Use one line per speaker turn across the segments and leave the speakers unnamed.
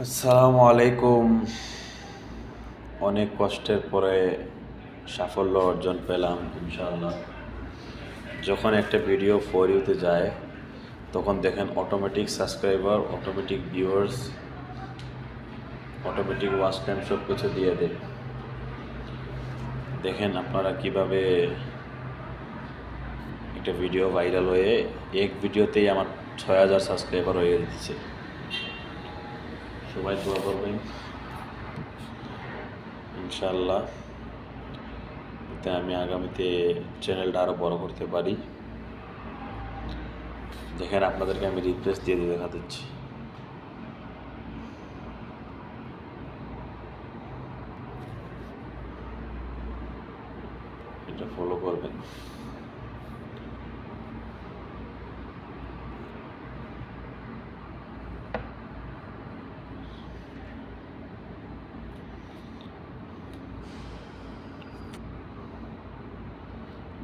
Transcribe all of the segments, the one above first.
আসসালামু আলাইকুম। অনেক কষ্টের পরে সাফল্য অর্জন পেলাম, ইনশাআল্লাহ। যখন একটা ভিডিও ফর ইউতে যায়, তখন দেখেন automatic subscriber automatic viewers automatic watch time সব কিছু দিয়ে দেয়। দেখেন আপনারা কীভাবে একটা ভিডিও ভাইরাল হয়ে এক ভিডিওতেই আমার ছয় হাজার সাবস্ক্রাইবার হয়ে দিচ্ছে সবাই দোয়া করবেন। ইনশাল্লাহ যাতে আমি আগামীতে চ্যানেলটা আরও বড় করতে পারি। দেখেন, আপনাদেরকে আমি রিপ্লেস দিয়ে দিয়ে দেখা দিচ্ছি এটা ফলো করবেন।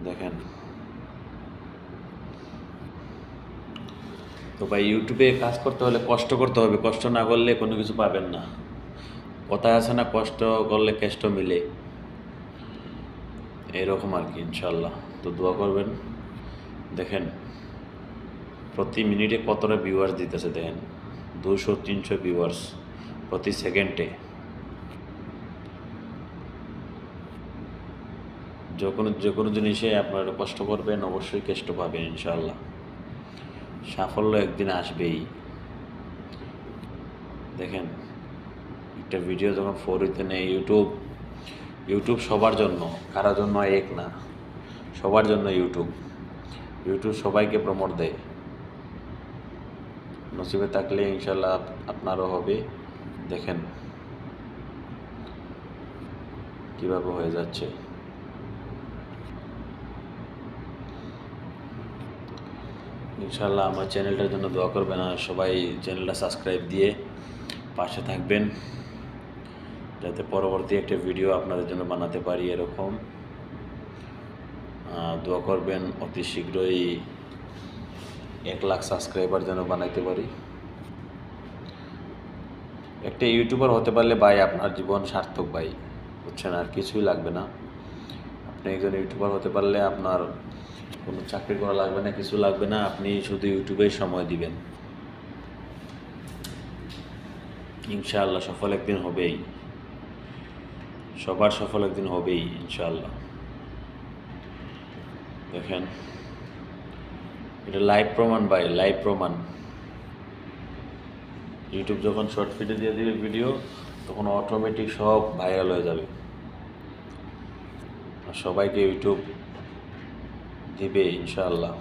দেখেন। তো ভাই ইউটিউবে কাজ করতে হলে কষ্ট করতে হবে। কষ্ট না করলে কোনো কিছু পাবেন না। কথা আছে না, কষ্ট করলে কেষ্ট মিলে। এরকম আর কি ইনশাল্লাহ তো দোয়া করবেন। দেখেন, প্রতি মিনিটে কতটা ভিউয়ার্স দিতেছে, দেখেন। দুশো তিনশো ভিউয়ার্স প্রতি সেকেন্ডে যে কোনো যে কোনো জিনিসে আপনারা কষ্ট করবেন, অবশ্যই কষ্ট পাবেন ইনশাল্লাহ সাফল্য একদিন আসবেই। দেখেন, একটা ভিডিও যখন ফোর হইতে নেই ইউটিউব ইউটিউব সবার জন্য কারোর জন্য এক না। সবার জন্য ইউটিউব ইউটিউব সবাইকে প্রমোট দেয়। নসিবে থাকলে ইনশাল্লাহ আপনারও হবে। দেখেন, কীভাবে হয়ে যাচ্ছে। ইনশাল্লাহ আমার চ্যানেলটার জন্য দোয়া করবেন আর সবাই চ্যানেলটা সাবস্ক্রাইব দিয়ে পাশে থাকবেন যাতে পরবর্তী একটা ভিডিও আপনাদের জন্য বানাতে পারি এরকম। দোয়া করবেন, অতি শীঘ্রই এক লাখ সাবস্ক্রাইবার যেন বানাইতে পারি। একটা ইউটিউবার হতে পারলে ভাই আপনার জীবন সার্থক ভাই, বুঝছেন? আর কিছুই লাগবে না। আপনি একজন ইউটিউবার হতে পারলে আপনার কোনো চাকরি করা লাগবে না, কিছু লাগবে না, আপনি শুধু ইউটিউবেই সময় দিবেন। ইনশাআল্লাহ সফল একদিন হবেই। সবার সফল একদিন হবেই, ইনশাআল্লাহ। দেখেন, এটা লাইভ প্রমাণ ভাই লাইভ প্রমাণ। ইউটিউব যখন শর্ট ফিডে দিয়ে দিবে ভিডিও তখন অটোমেটিক সব ভাইরাল হয়ে যাবে। সবাইকে ইউটিউব দিবে ইনশাআল্লাহ।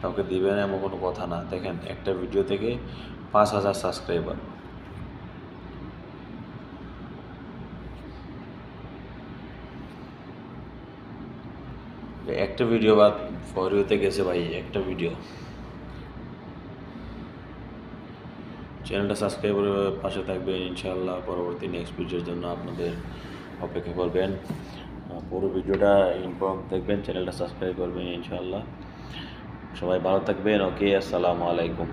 কাউকে দিবে না এমন কোনো কথা না। দেখেন, একটা ভিডিও থেকে পাঁচ হাজার সাবস্ক্রাইবার। একটা ভিডিও বা ফরিওতে গেছে ভাই, একটা ভিডিও। চ্যানেলটা সাবস্ক্রাইব করে পাশে থাকবেন ইনশাআল্লাহ। পরবর্তী নেক্সট ভিডিওর জন্য আপনাদের অপেক্ষা করবেন। পুরো ভিডিওটা ইনফর্ম দেখবেন চ্যানেলটা সাবস্ক্রাইব করবেন ইনশাল্লাহ সবাই ভালো থাকবেন ওকে আসসালামু আলাইকুম।